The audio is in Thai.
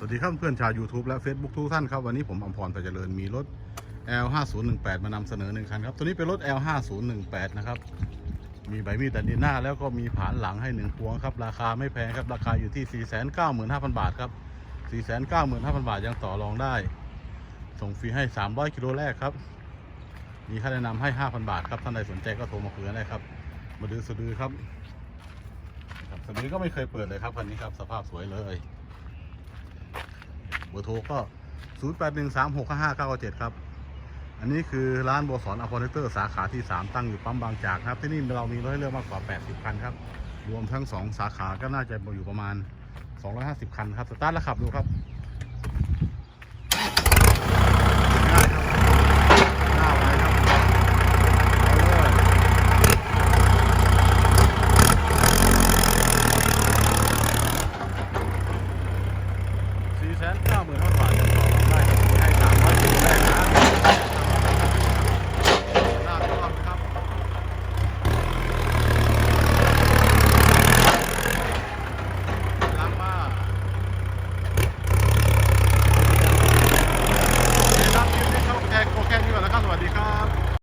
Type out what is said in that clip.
สวัสดีครับเพื่อนชาว YouTube และ Facebook ทุกท่านครับ วันนี้ผมอมพรแต่เจริญมีรถ L5018 มานำเสนอหนึ่งคันครับ ตัวนี้เป็นรถ L5018 นะครับ มีใบมีดตัดดินหน้า แล้วก็มีผานหลังให้หนึ่งพวงครับ ราคาไม่แพงครับ ราคาอยู่ที่ 495,000 บาทครับ 495,000 บาทยังต่อรองได้ ส่งฟรีให้ 300 กิโลแรกครับ มีค่าแนะนำให้ 5,000 บาทครับท่านใดสนใจก็โทรมาคุยกันได้ครับ มาดูสะดือครับครับสะดือก็ไม่เคยเปิดเลยครับคันนี้ครับสภาพสวยเลย อร์โทรก็ 0 8 1 3 6 5 5 9 7 ครับ อันนี้คือร้านบัวสอนอพอร์เตอร์สาขาที่ 3 ตั้งอยู่ปั๊มบางจากครับ ที่นี่เรามีรถให้เลือกมากกว่า 80 คันครับ รวมทั้ง 2 สาขาก็น่าจะอยู่ประมาณ 250 คันครับ สตาร์ทแล้วขับดูครับ หน้าเหมือน